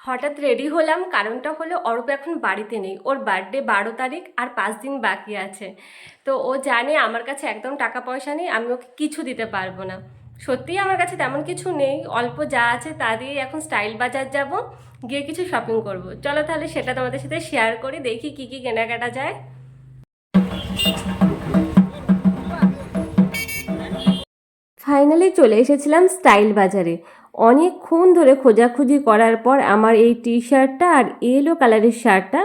হঠাৎ রেডি হলাম, কারণটা হলো অরূপ এখন বাড়িতে নেই। ওর বার্থডে বারো তারিখ আর পাঁচ দিন বাকি আছে। তো ও জানে আমার কাছে একদম টাকা পয়সা নেই, আমি ওকে কিছু দিতে পারব না। সত্যিই আমার কাছে তেমন কিছু নেই, অল্প যা আছে তা দিয়ে এখন স্টাইল বাজার যাব, গিয়ে কিছু শপিং করব। চলো তাহলে সেটা তোমাদের সাথে শেয়ার করি, দেখি কি কি কেনাকাটা যায়। ফাইনালি চলে এসেছিলাম স্টাইল বাজারে। অনেকক্ষণ ধরে খোঁজাখুঁজি করার পর আমার এই টি শার্টটা আর ইয়েলো কালারের শার্টটা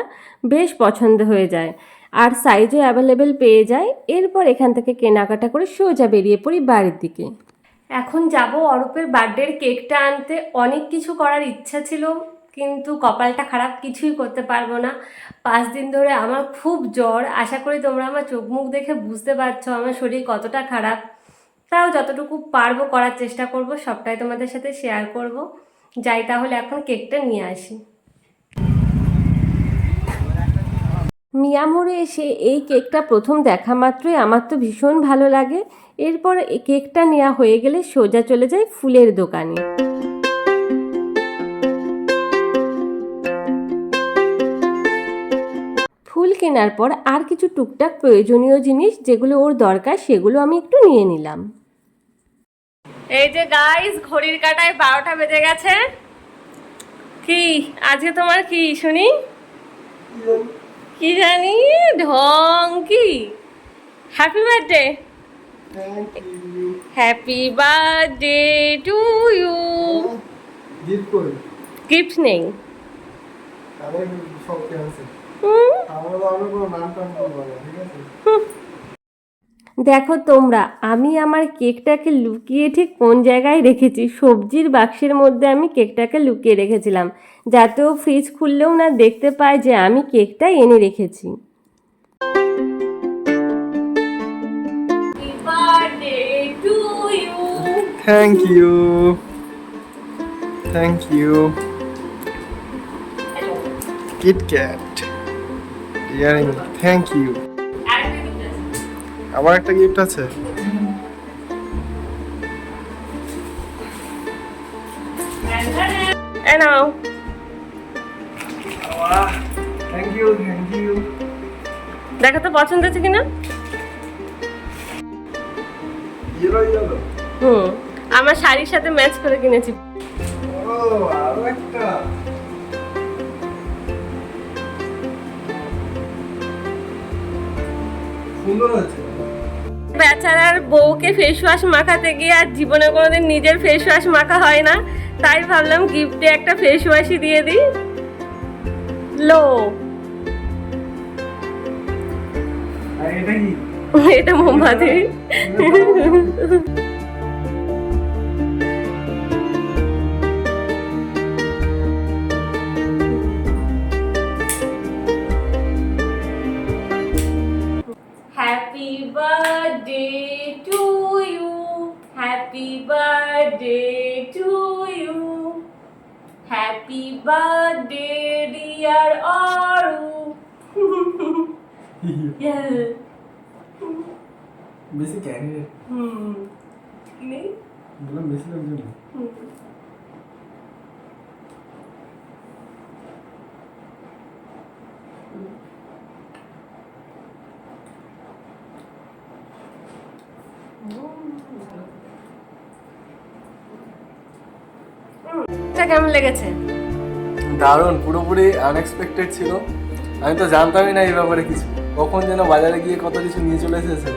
বেশ পছন্দ হয়ে যায়। আর সাইজও অ্যাভেলেবেল পেয়ে যায়। এরপর এখান থেকে কেনাকাটা করে সোজা বেরিয়ে পড়ি বাড়ির দিকে। এখন যাব অরূপের বার্থডের কেকটা আনতে। অনেক কিছু করার ইচ্ছা ছিল, কিন্তু কপালটা খারাপ, কিছুই করতে পারব না। পাঁচ দিন ধরে আমার খুব জ্বর। আশা করি তোমরা আমার চোখ মুখ দেখে বুঝতে পারছ, আমার শরীর কতটা খারাপ। তাও যতটুকু পারব করার চেষ্টা করব, সবটাই তোমাদের সাথে শেয়ার করব। যাই তাহলে এখন কেকটা নিয়ে আসি। মিয়ামোড়ে এসে এই কেকটা প্রথম দেখা মাত্রই আমার তো ভীষণ ভালো লাগে। এরপর কেকটা নেওয়া হয়ে গেলে সোজা চলে যায় ফুলের দোকানে। ফুল কেনার পর আর কিছু টুকটাক প্রয়োজনীয় জিনিস যেগুলো ওর দরকার সেগুলো আমি একটু নিয়ে নিলাম। এই যে গাইস ঘড়ির কাটায় বারোটা বেজে গেছে। কি? আজকে তোমার কি শুনি? কি জানি? ঢং কি? Happy birthday happy birthday to you gift নেই। সব আছে। আমরা নাম ঠিক আছে? দেখো তোমরা আমি আমার কেকটাকে লুকিয়ে ঠিক কোন জায়গায় রেখেছি? সবজির বাক্সের মধ্যে আমি কেকটাকে লুকিয়ে রেখেছিলাম যাতে ও ফ্রিজ খুললেও না দেখতে পায় যে আমি কেকটা এনে রেখেছি। Thank you thank you kit cat earring thank you আবার একটা গিফট আছে। এ নাও। থ্যাংক ইউ থ্যাংক ইউ দেখো তো পছন্দ হচ্ছে কিনা? ইয়েলো ইয়েলো হুম আমার শাড়ির সাথে ম্যাচ করে কিনেছি। ও আরও একটা। সুন্দর আছে বেচারার বউকে ফেস ওয়াশ মাখাতে গিয়ে আর জীবনে কোনোদিন নিজের ফেস ওয়াশ মাখা হয় না। তাই ভাবলাম গিফটে একটা ফেস ওয়াশই দিয়ে দিই। লো। এটা মোমবাতি। Happy birthday to you happy birthday dear Aru Yeah. বেশি ক্যান্ডিডেট হুম কি নেই বললাম বেশি লোকজন এটা কেমন লেগেছে? দারুণ পুরোপুরি আনএক্সপেক্টেড ছিল। আমি তো জানতামই না এই ব্যাপারে কিছু। কখন যেন বাজারে গিয়ে কত কিছু নিয়ে চলে এসেছে।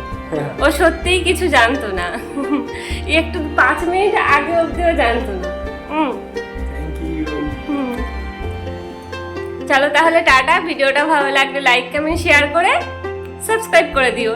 ও সত্যিই কিছু জানতো না। একটু পাঁচ মিনিট আগে অব্দিও জানতো না। চলো তাহলে টাটা। ভিডিওটা ভালো লাগলে লাইক কমেন্ট শেয়ার করে সাবস্ক্রাইব করে দিও।